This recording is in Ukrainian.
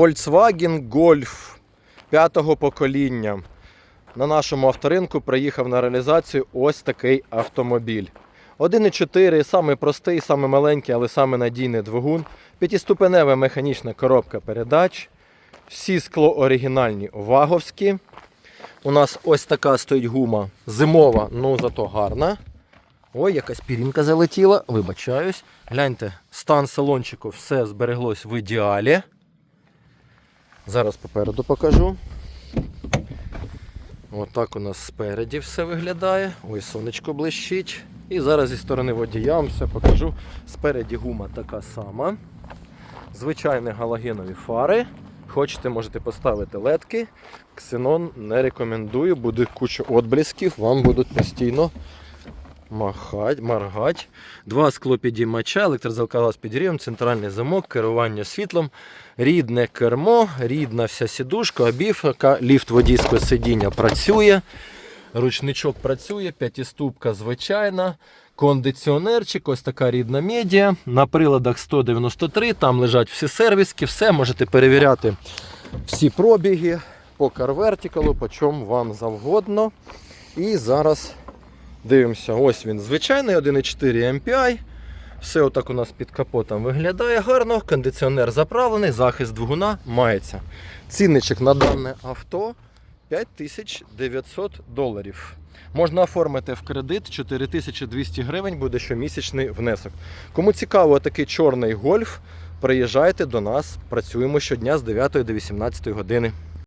Volkswagen Golf п'ятого покоління. На нашому авторинку приїхав на реалізацію ось такий автомобіль. 1,4, самий простий, самий маленький, але самий надійний двигун. П'ятиступенева механічна коробка передач. Всі скло оригінальні ваговські. У нас ось така стоїть гума зимова, ну зато гарна. Ой, якась пірінка залетіла, вибачаюсь. Гляньте, стан салончику все збереглось в ідеалі. Зараз попереду покажу. Отак у нас спереді все виглядає. Ой, сонечко блищить. І зараз зі сторони водія вам все покажу. Спереді гума така сама. Звичайні галогенові фари. Хочете, можете поставити ледки. Ксенон не рекомендую, буде куча отблисків, вам будуть постійно махать, моргать. Два склопідіймача, електрозеркала з підігрівом, центральний замок, керування світлом, рідне кермо, рідна вся сідушка, обівка, ліфт водійського сидіння працює. Ручничок працює, п'ятиступка звичайна, кондиціонерчик, ось така рідна медіа. На приладах 193, там лежать всі сервіски, все можете перевіряти всі пробіги по Vertical, по чому вам завгодно. І зараз дивимося, ось він звичайний 1,4 MPI. Все отак у нас під капотом виглядає гарно, кондиціонер заправлений, захист двигуна мається. Цінничок на дане авто 5900 доларів. Можна оформити в кредит 4200 гривень, буде щомісячний внесок. Кому цікаво такий чорний гольф, приїжджайте до нас, працюємо щодня з 9 до 18 години.